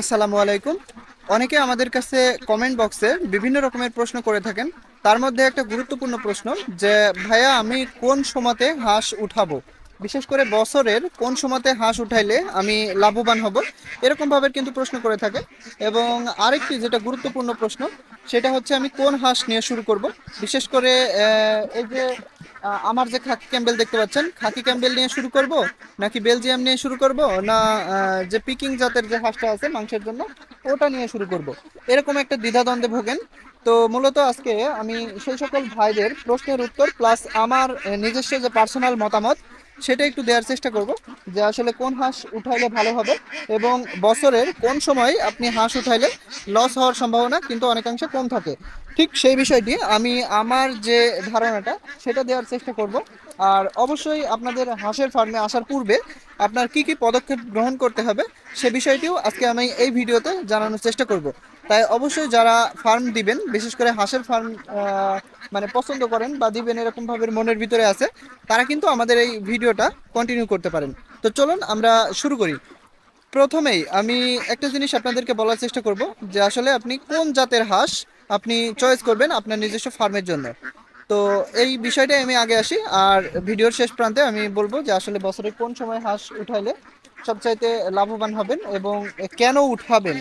আসসালামু আলাইকুম। অনেকে আমাদের কাছে কমেন্ট বক্সে বিভিন্ন রকমের প্রশ্ন করে থাকেন। তার মধ্যে একটা গুরুত্বপূর্ণ প্রশ্ন যে, ভাইয়া, আমি কোন সময়তে হাঁস উঠাবো? বিশেষ করে বছরের কোন সময়তে হাঁস উঠাইলে আমি লাভবান হব? এরকম ভাবে কিন্তু প্রশ্ন করে থাকে। এবং আরেকটি যেটা গুরুত্বপূর্ণ প্রশ্ন, সেটা হচ্ছে আমি কোন হাঁস নিয়ে শুরু করব? বিশেষ করে এই যে আমার যে খাকি ক্যাম্বেল দেখতে পাচ্ছেন, খাকি ক্যাম্বেল নিয়ে শুরু করব নাকি বেলজিয়াম নিয়ে শুরু করব না যে পিকিং জাতের যে হাঁসটা আছে মাংসের জন্য, ওটা নিয়ে শুরু করব। এরকম একটা দ্বিধাদ্বন্দ্বে ভোগেন। তো মূলত আজকে আমি সেই সকল ভাইদের প্রশ্নের উত্তর প্লাস আমার নিজস্ব যে পার্সোনাল মতামত সেটা একটু দেওয়ার চেষ্টা করব যে আসলে কোন হাঁস উঠাইলে ভালো হবে এবং বছরের কোন সময় আপনি হাঁস উঠাইলে লস হওয়ার সম্ভাবনা কিন্তু অনেকাংশে কম থাকে। ঠিক সেই বিষয়টি আমি আমার যে ধারণাটা সেটা দেওয়ার চেষ্টা করব। আর অবশ্যই আপনাদের হাঁসের ফার্মে আসার পূর্বে আপনার কি কি পদক্ষেপ গ্রহণ করতে হবে সে বিষয়টিও আজকে আমি এই ভিডিওতে জানানোর চেষ্টা করব। তাই অবশ্যই যারা ফার্ম দিবেন, বিশেষ করে হাঁসের ফার্ম মানে পছন্দ করেন বা দিবেন এরকম ভাবে মনের ভিতরে আছে, তারা কিন্তু আমাদের এই ভিডিওটা কন্টিনিউ করতে পারেন। তো চলুন আমরা শুরু করি। প্রথমেই আমি একটা জিনিস আপনাদেরকে বলার চেষ্টা করব যে আসলে আপনি কোন জাতের হাঁস আপনি চয়েস করবেন আপনার নিজস্ব ফার্মের জন্য। তো এই বিষয়টাই আমি আগে আসি, আর ভিডিওর শেষ প্রান্তে আমি বলব যে আসলে বছরে কোন সময় হাঁস উঠাইলে সবচাইতে লাভবান হবেন এবং কেন উঠাবেন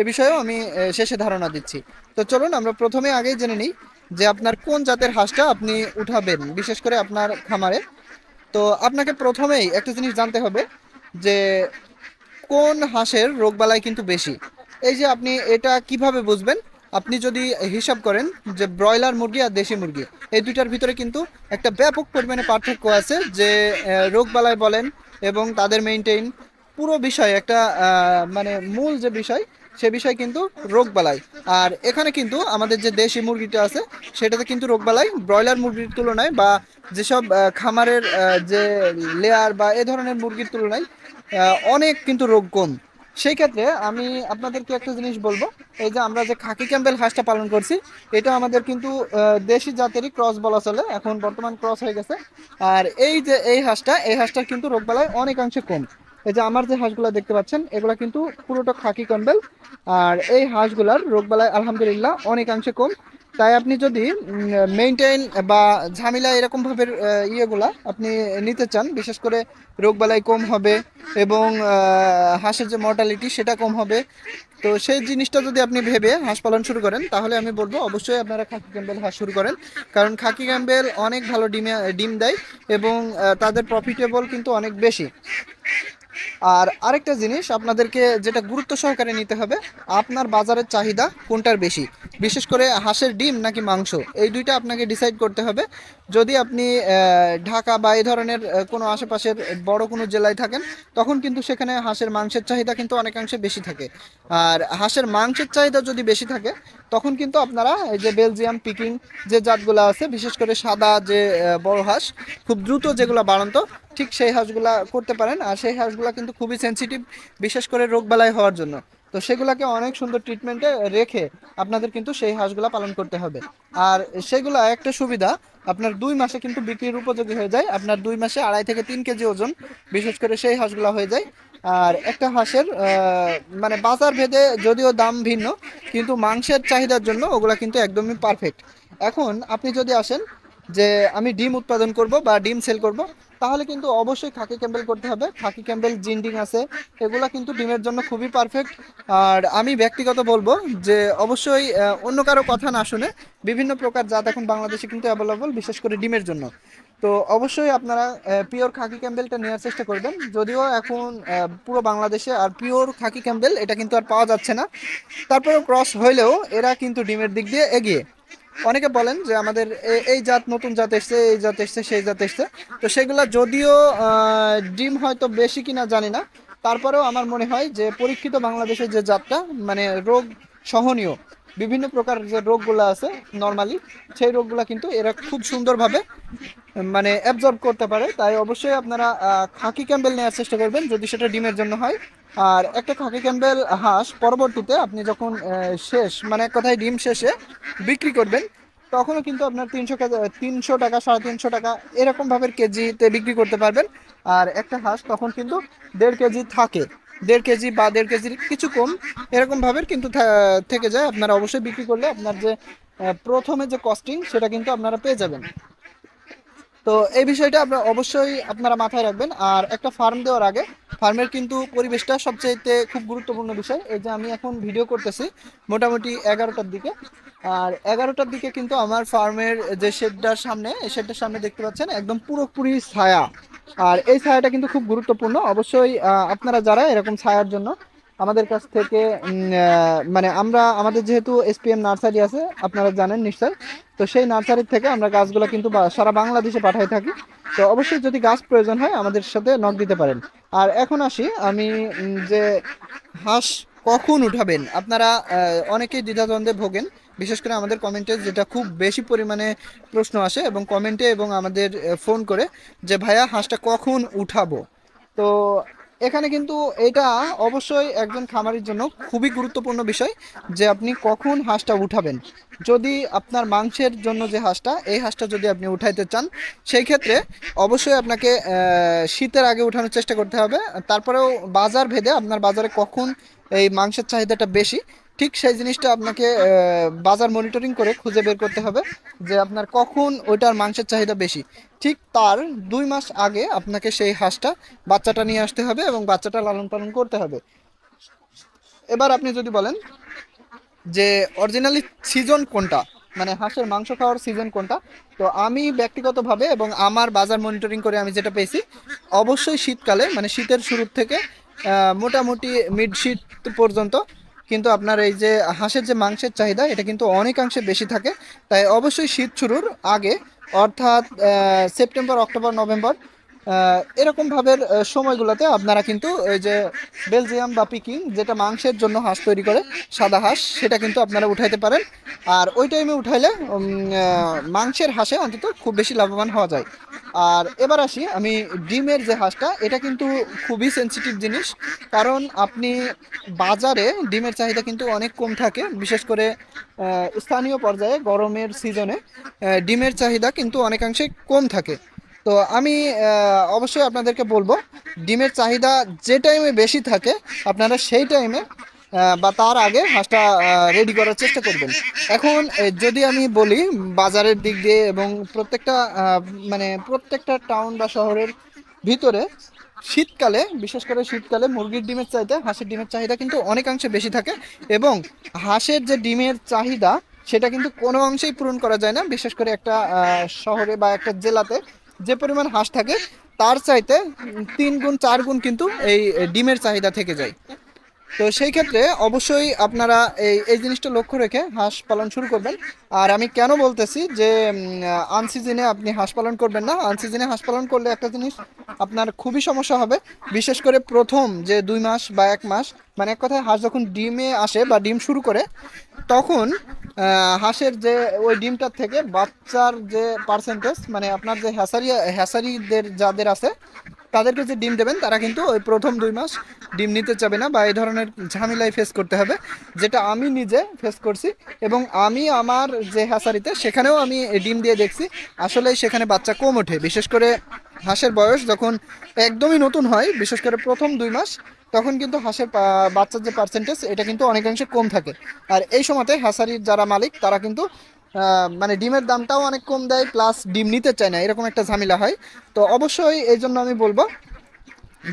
এ বিষয়েও আমি শেষে ধারণা দিচ্ছি। তো চলুন আমরা প্রথমে আগেই জেনে নিই যে আপনার কোন জাতের হাঁসটা আপনি উঠাবেন, বিশেষ করে আপনার খামারে। তো আপনাকে প্রথমেই একটা জিনিস জানতে হবে যে কোন হাঁসের রোগবালাই কিন্তু বেশি। এই যে আপনি এটা কীভাবে বুঝবেন? আপনি যদি হিসাব করেন যে ব্রয়লার মুরগি আর দেশি মুরগি, এই দুইটার ভিতরে কিন্তু একটা ব্যাপক পরিমাণে পার্থক্য আছে যে রোগবালাই বলেন এবং তাদের মেইনটেইন পুরো বিষয় একটা মানে মূল যে বিষয় সে বিষয় কিন্তু রোগবালাই আর এখানে কিন্তু আমাদের যে দেশি মুরগিটা আছে, সেটাতে কিন্তু রোগবালাই ব্রয়লার মুরগির তুলনায় বা যেসব খামারের যে লেয়ার বা এ ধরনের মুরগির তুলনায় অনেক কিন্তু রোগ কম। সেই ক্ষেত্রে আমি আপনাদেরকে একটা জিনিস বলব, এই যে আমরা যে খাকি ক্যাম্বেল হাঁসটা পালন করছি এটা আমাদের কিন্তু দেশি জাতেরই ক্রস বলা চলে, এখন বর্তমান ক্রস হয়ে গেছে। আর এই যে এই হাঁসটা, এই হাঁসটার কিন্তু রোগবালাই অনেকাংশে কম। এই যে আমার যে হাঁসগুলো দেখতে পাচ্ছেন, এগুলো কিন্তু পুরোটা খাকি ক্যাম্বেল আর এই হাঁসগুলার রোগবালাই আলহামদুলিল্লাহ অনেকাংশে কম। তাই আপনি যদি মেনটেন বা ঝামেলা এরকমভাবে ইয়েগুলা আপনি নিতে চান, বিশেষ করে রোগবালাই কম হবে এবং হাঁসের যে মর্টালিটি সেটা কম হবে, তো সেই জিনিসটা যদি আপনি ভেবে হাঁস পালন শুরু করেন, তাহলে আমি বলব অবশ্যই আপনারা খাকি ক্যাম্বেল হাঁস শুরু করেন। কারণ খাকি ক্যাম্বেল অনেক ভালো ডিমে, ডিম দেয় এবং তাদের প্রফিটেবল কিন্তু অনেক বেশি। আর আরেকটা জিনিস আপনাদেরকে যেটা গুরুত্ব সহকারে নিতে হবে, আপনার বাজারের চাহিদা কোনটার বেশি? বিশেষ করে হাঁসের ডিম নাকি মাংস? এই দুইটা আপনাকে ডিসাইড করতে হবে। যদি আপনি ঢাকা বা এই ধরনের কোনো আশেপাশের বড় কোনো জেলায় থাকেন, তখন কিন্তু সেখানে হাঁসের মাংসের চাহিদা কিন্তু অনেকাংশে বেশি থাকে। আর হাঁসের মাংসের চাহিদা যদি বেশি থাকে, তখন কিন্তু আপনারা এই যে বেলজিয়াম, পিকিং যে জাতগুলো আছে, বিশেষ করে সাদা যে বড় হাঁস, খুব দ্রুত যেগুলো বাড়ন্ত ঠিক সেই হাঁসগুলা করতে পারেন, আর সেই হাঁসগুলা কিন্তু খুবই সেনসিটিভ বিশেষ করে রোগবালাই হওয়ার জন্য। তো সেগুলাকে অনেক সুন্দর ট্রিটমেন্টে রেখে আপনাদের কিন্তু সেই হাঁসগুলা পালন করতে হবে। আর সেগুলা একটা সুবিধা, আপনার দুই মাসে কিন্তু বিক্রির উপযোগী হয়ে যায়। আপনার দুই মাসে আড়াই থেকে তিন কেজি ওজন, বিশেষ করে সেই হাঁসগুলা হয়ে যায়। আর একটা হাঁসের মানে বাজার ভেদে যদিও দাম ভিন্ন, কিন্তু মাংসের চাহিদার জন্য ওগুলা কিন্তু একদমই পারফেক্ট এখন আপনি যদি আসেন যে আমি ডিম উৎপাদন করব বা ডিম সেল করব তাহলে কিন্তু অবশ্যই খাকি ক্যাম্বেল করতে হবে। খাকি ক্যাম্বেল, জিন্ডিং আছে, এগুলা কিন্তু ডিমের জন্য খুবই পারফেক্ট আর আমি ব্যক্তিগত বলব যে অবশ্যই অন্য কারও কথা না শুনে বিভিন্ন প্রকার জাত এখন বাংলাদেশে কিন্তু অ্যাভেলেবল বিশেষ করে ডিমের জন্য। তো অবশ্যই আপনারা পিওর খাকি ক্যাম্বেলটা নেওয়ার চেষ্টা করবেন। যদিও এখন পুরো বাংলাদেশে আর পিওর খাকি ক্যাম্বেল এটা কিন্তু আর পাওয়া যাচ্ছে না। তারপরেও ক্রস হইলেও এরা কিন্তু ডিমের দিক দিয়ে এগিয়ে। অনেকে বলেন যে আমাদের এই জাত নতুন জাত এসছে, এই জাত এসছে, সেই জাত এসছে। তো সেগুলা যদিও ডিম হয়তো বেশি কিনা জানি না। তারপরেও আমার মনে হয় যে পরীক্ষিত বাংলাদেশের যে জাতটা মানে রোগ সহনীয় বিভিন্ন প্রকার যে রোগগুলো আছে নর্মালি সেই রোগগুলো কিন্তু এরা খুব সুন্দরভাবে মানে অ্যাবজর্ব করতে পারে। তাই অবশ্যই আপনারা খাকি ক্যাম্বেল নেওয়ার চেষ্টা করবেন যদি সেটা ডিমের জন্য হয়। আর একটা খাকি ক্যাম্বেল, হাঁস, পরবর্তীতে আপনি যখন শেষ মানে এক কথায় ডিম শেষে বিক্রি করবেন, তখনও কিন্তু আপনার তিনশো তিনশো টাকা, সাড়ে তিনশো টাকা এরকমভাবে কেজিতে বিক্রি করতে পারবেন। আর একটা হাঁস তখন কিন্তু দেড় কেজি থাকে। দেড় কেজি বা দেড় কেজির কিছু কম, এরকম ভাবে কিন্তু থেকে যায়। আপনারা অবশ্যই বিক্রি করলে আপনার যে প্রথমে যে কস্টিং সেটা কিন্তু আপনারা পেয়ে যাবেন। তো এই বিষয়টা আপনারা অবশ্যই আপনারা মাথায় রাখবেন। আর একটা ফার্ম দেওয়ার আগে ফার্মের কিন্তু পরিবেশটা সবচাইতে খুব গুরুত্বপূর্ণ বিষয়। এই যে আমি এখন ভিডিও করতেছি মোটামুটি এগারোটার দিকে। আর এগারোটার দিকে কিন্তু আমার ফার্মের যে শেডটার সামনে শেডটার সামনে দেখতে পাচ্ছেন, একদম পুরোপুরি ছায়া। আর এই ছায়াটা কিন্তু খুব গুরুত্বপূর্ণ। অবশ্যই আপনারা যারা এরকম ছায়ার জন্য আমাদের কাছ থেকে মানে আমরা, আমাদের যেহেতু এসপিএম নার্সারি আছে, আপনারা জানেন নিশ্চয়, তো সেই নার্সারি থেকে আমরা গাছগুলো কিন্তু সারা বাংলাদেশে পাঠাই থাকি। তো অবশ্যই যদি গাছ প্রয়োজন হয়, আমাদের সাথে নক দিতে পারেন। আর এখন আসি, আমি যে হাঁস কখন উঠাবেন? আপনারা অনেকেই দ্বিধাদ্বন্দ্বে ভোগেন। বিশেষ করে আমাদের কমেন্টে যেটা খুব বেশি পরিমাণে প্রশ্ন আসে এবং কমেন্টে এবং আমাদের ফোন করে যে, ভাইয়া, হাঁসটা কখন উঠাবো? তো এখানে কিন্তু এটা অবশ্যই একজন খামারির জন্য খুবই গুরুত্বপূর্ণ বিষয় যে, আপনি কখন হাঁসটা উঠাবেন। যদি আপনার মাংসের জন্য যে হাঁসটা, এই হাঁসটা যদি আপনি উঠাইতে চান, সেই ক্ষেত্রে অবশ্যই আপনাকে শীতের আগে উঠানোর চেষ্টা করতে হবে। তারপরেও বাজার ভেদে আপনার বাজারে কখন এই মাংসের চাহিদাটা বেশি ঠিক সেই জিনিসটা আপনাকে বাজার মনিটরিং করে খুঁজে বের করতে হবে যে আপনার কখন ওইটার মাংসের চাহিদা বেশি। ঠিক তার দুই মাস আগে আপনাকে সেই হাঁসটা বাচ্চাটা নিয়ে আসতে হবে এবং বাচ্চাটা লালন পালন করতে হবে। এবার আপনি যদি বলেন যে অরিজিনালি সিজন কোনটা? মানে হাঁসের মাংস খাওয়ার সিজন কোনটা? তো আমি ব্যক্তিগতভাবে এবং আমার বাজার মনিটরিং করে আমি যেটা পেয়েছি, অবশ্যই শীতকালে মানে শীতের শুরুর থেকে মোটামুটি মিড শীত পর্যন্ত কিন্তু আপনার এই যে হাঁসের যে মাংসের চাহিদা, এটা কিন্তু অনেকাংশে বেশি থাকে। তাই অবশ্যই শীত শুরুর আগে, অর্থাৎ সেপ্টেম্বর, অক্টোবর, নভেম্বর আহ, এরকম ভাবের আহ, সময়গুলোতে আপনারা কিন্তু ওই যে বেলজিয়াম বা পিকিং যেটা মাংসের জন্য হাঁস তৈরি করে সাদা হাঁস সেটা কিন্তু আপনারা উঠাইতে পারেন। আর ওই টাইমে উঠাইলে মাংসের হাঁসে অন্তত খুব বেশি লাভবান হওয়া যায়। আর এবার আসি আমি ডিমের যে হাঁসটা এটা কিন্তু খুবই সেনসিটিভ জিনিস কারণ আপনি বাজারে ডিমের চাহিদা কিন্তু অনেক কম থাকে বিশেষ করে স্থানীয় পর্যায়ে গরমের সিজনে ডিমের চাহিদা কিন্তু অনেকাংশে কম থাকে। তো আমি অবশ্যই আপনাদেরকে বলব, ডিমের চাহিদা যে টাইমে বেশি থাকে, আপনারা সেই টাইমে বা তার আগে হাঁসটা রেডি করার চেষ্টা করবেন। এখন যদি আমি বলি, বাজারের দিক দিয়ে এবং প্রত্যেকটা মানে প্রত্যেকটা টাউন বা শহরের ভিতরে, শীতকালে, বিশেষ করে শীতকালে মুরগির ডিমের চাইতে হাঁসের ডিমের চাহিদা কিন্তু অনেকাংশে বেশি থাকে এবং হাঁসের যে ডিমের চাহিদা, সেটা কিন্তু কোনো অংশেই পূরণ করা যায় না। বিশেষ করে একটা শহরে বা একটা জেলাতে যে পরিমাণ হাঁস থাকে, তার চাইতে তিন গুণ, চার গুণ কিন্তু এই ডিমের চাহিদা থেকে যায়। তো সেই ক্ষেত্রে অবশ্যই আপনারা এই এই জিনিসটা লক্ষ্য রেখে হাঁস পালন শুরু করবেন। আর আমি কেন বলতেছি যে আনসিজনে আপনি হাঁস পালন করবেন না। আনসিজনে হাঁস পালন করলে একটা জিনিস আপনার খুবই সমস্যা হবে। বিশেষ করে প্রথম যে দুই মাস বা এক মাস মানে এক কথায় হাঁস যখন ডিমে আসে বা ডিম শুরু করে, তখন হাঁসের যে ওই ডিমটার থেকে বাচ্চার যে পার্সেন্টেজ মানে আপনার যে হ্যাসারি, হ্যাসারিদের যাদের আছে তাদেরকে যে ডিম দেবেন, তারা কিন্তু ওই প্রথম দুই মাস ডিম নিতে চাবে না বা এই ধরনের ঝামেলায় ফেস করতে হবে, যেটা আমি নিজে ফেস করছি এবং আমি আমার যে হ্যাসারিতে, সেখানেও আমি ডিম দিয়ে দেখছি, আসলে সেখানে বাচ্চা কম ওঠে। বিশেষ করে হাঁসের বয়স যখন একদমই নতুন হয়, বিশেষ করে প্রথম দুই মাস, তখন কিন্তু হাঁসের বাচ্চার যে পার্সেন্টেজ এটা কিন্তু অনেকাংশে কম থাকে। আর এই সময়তে হ্যাসারির যারা মালিক, তারা কিন্তু মানে ডিমের দামটাও অনেক কম দেয় প্লাস ডিম নিতে চায় না, এরকম একটা ঝামেলা হয়। তো অবশ্যই এই জন্য আমি বলব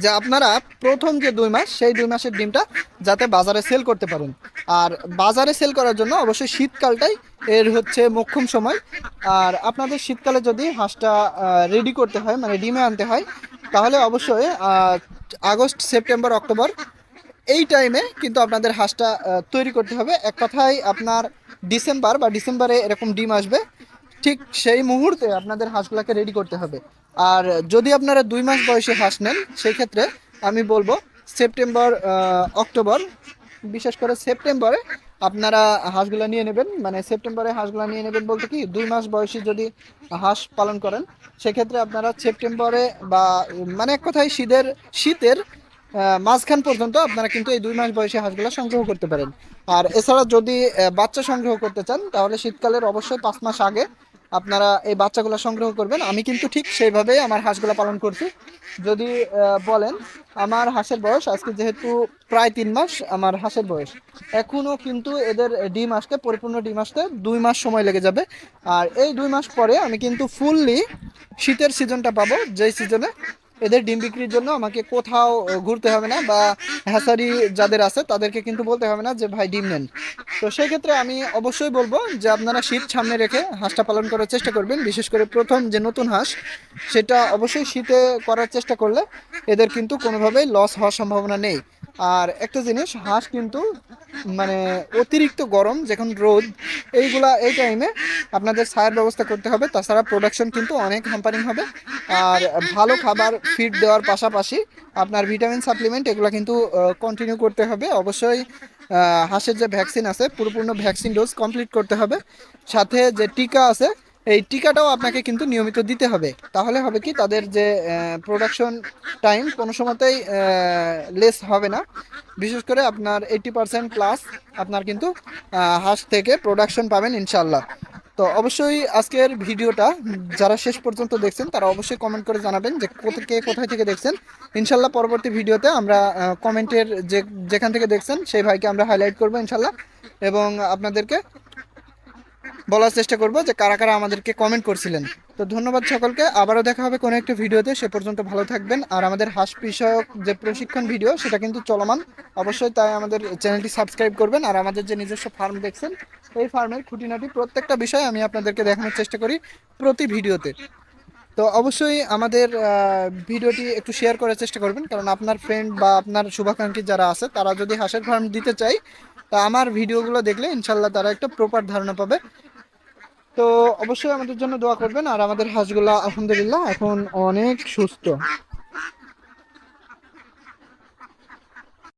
যে আপনারা প্রথম যে দুই মাস, সেই দুই মাসের ডিমটা যাতে বাজারে সেল করতে পারেন। আর বাজারে সেল করার জন্য অবশ্যই শীতকালটাই এর হচ্ছে মোক্ষম সময়। আর আপনাদের শীতকালে যদি হাঁসটা রেডি করতে হয় মানে ডিমে আনতে হয়, তাহলে অবশ্যই আগস্ট, সেপ্টেম্বর, অক্টোবর, এই টাইমে কিন্তু আপনাদের হাঁসটা তৈরি করতে হবে। এক কথায় আপনার ডিসেম্বর বা ডিসেম্বরে এরকম ডিম আসবে, ঠিক সেই মুহূর্তে আপনাদের হাঁসগুলোকে রেডি করতে হবে। আর যদি আপনারা দুই মাস বয়সে হাঁস নেন সেই ক্ষেত্রে আমি বলব সেপ্টেম্বর অক্টোবর, বিশেষ করে সেপ্টেম্বরে আপনারা হাঁসগুলো নিয়ে নেবেন। মানে সেপ্টেম্বরে হাঁসগুলো নিয়ে নেবেন বলতে কি, দুই মাস বয়সী যদি হাঁস পালন করেন, সেক্ষেত্রে আপনারা সেপ্টেম্বরে বা মানে এক কথায় শীতের শীতের মাঝখান পর্যন্ত আপনারা কিন্তু এই দুই মাস বয়সী হাঁসগুলো সংগ্রহ করতে পারেন। আর এছাড়া যদি বাচ্চা সংগ্রহ করতে চান, তাহলে শীতকালের অবশ্যই পাঁচ মাস আগে আপনারা এই বাচ্চাগুলো সংগ্রহ করবেন। আমি কিন্তু ঠিক সেইভাবেই আমার হাঁসগুলো পালন করছি। যদি বলেন আমার হাঁসের বয়স, আজকে যেহেতু প্রায় তিন মাস আমার হাঁসের বয়স এখনও কিন্তু এদের ডিম আসতে, পরিপূর্ণ ডিম আসতে দুই মাস সময় লেগে যাবে। আর এই দুই মাস পরে আমি কিন্তু ফুললি শীতের সিজনটা পাবো, যেই সিজনে এদের ডিম বিক্রির জন্য আমাকে কোথাও ঘুরতে হবে না বা হ্যাসারি যাদের আছে তাদেরকে কিন্তু বলতে হবে না যে, ভাই, ডিম নেন। তো সেই ক্ষেত্রে আমি অবশ্যই বলব যে, আপনারা শীত সামনে রেখে হাঁসটা পালন করার চেষ্টা করবেন। বিশেষ করে প্রথম যে নতুন হাঁস, সেটা অবশ্যই শীতে করার চেষ্টা করলে এদের কিন্তু কোনোভাবেই লস হওয়ার সম্ভাবনা নেই। আর একটা জিনিস, হাঁস কিন্তু মানে অতিরিক্ত গরম, যখন রোদ, এইগুলা এই টাইমে আপনাদের ছায়ার ব্যবস্থা করতে হবে। তাছাড়া প্রোডাকশন কিন্তু অনেক হ্যাম্পারিং হবে। আর ভালো খাবার ফিড দেওয়ার পাশাপাশি আপনার ভিটামিন সাপ্লিমেন্ট এগুলো কিন্তু কন্টিনিউ করতে হবে। অবশ্যই হাঁসের যে ভ্যাকসিন আছে, পুরোপূর্ণ ভ্যাকসিন ডোজ কমপ্লিট করতে হবে। সাথে যে টিকা আছে এই টিকাটাও আপনাকে কিন্তু নিয়মিত দিতে হবে। তাহলে হবে কি তাদের যে প্রোডাকশন টাইম কোনো সময়তেই লেস হবে না। বিশেষ করে আপনার এইটি পার্সেন্ট প্লাস আপনার কিন্তু হাঁস থেকে প্রোডাকশন পাবেন ইনশাল্লাহ তো অবশ্যই আজকের ভিডিওটা যারা শেষ পর্যন্ত দেখছেন, তারা অবশ্যই কমেন্ট করে জানাবেন যে কে কোথায় থেকে দেখছেন। ইনশাল্লাহ পরবর্তী ভিডিওতে আমরা কমেন্টের যে, যেখান থেকে দেখছেন, সেই ভাইকে আমরা হাইলাইট করব ইনশাল্লাহ এবং আপনাদেরকে বলার চেষ্টা করব যে কারা কারা আমাদেরকে কমেন্ট করছিলেন। তো ধন্যবাদ সকলকে, আবারও দেখা হবে কোনো একটা ভিডিওতে, সে পর্যন্ত ভালো থাকবেন। আর আমাদের হাঁস বিষয়ক যে প্রশিক্ষণ ভিডিও, সেটা কিন্তু চলমান। অবশ্যই তাই আমাদের চ্যানেলটি সাবস্ক্রাইব করবেন। আর আমাদের যে নিজস্ব ফার্ম দেখছেন, এই ফার্মের খুঁটিনাটি প্রত্যেকটা বিষয় আমি আপনাদেরকে দেখানোর চেষ্টা করি প্রতি ভিডিওতে। তো অবশ্যই আমাদের ভিডিওটি একটু শেয়ার করার চেষ্টা করবেন। কারণ আপনার ফ্রেন্ড বা আপনার শুভাকাঙ্ক্ষী যারা আছে, তারা যদি হাঁসের ফার্ম দিতে চায়, তা আমার ভিডিওগুলো দেখলে ইনশাল্লাহ তারা একটা প্রপার ধারণা পাবে। তো অবশ্যই আমাদের জন্য দোয়া করবেন। আর আমাদের হাঁসগুলা আলহামদুলিল্লাহ এখন অনেক সুস্থ।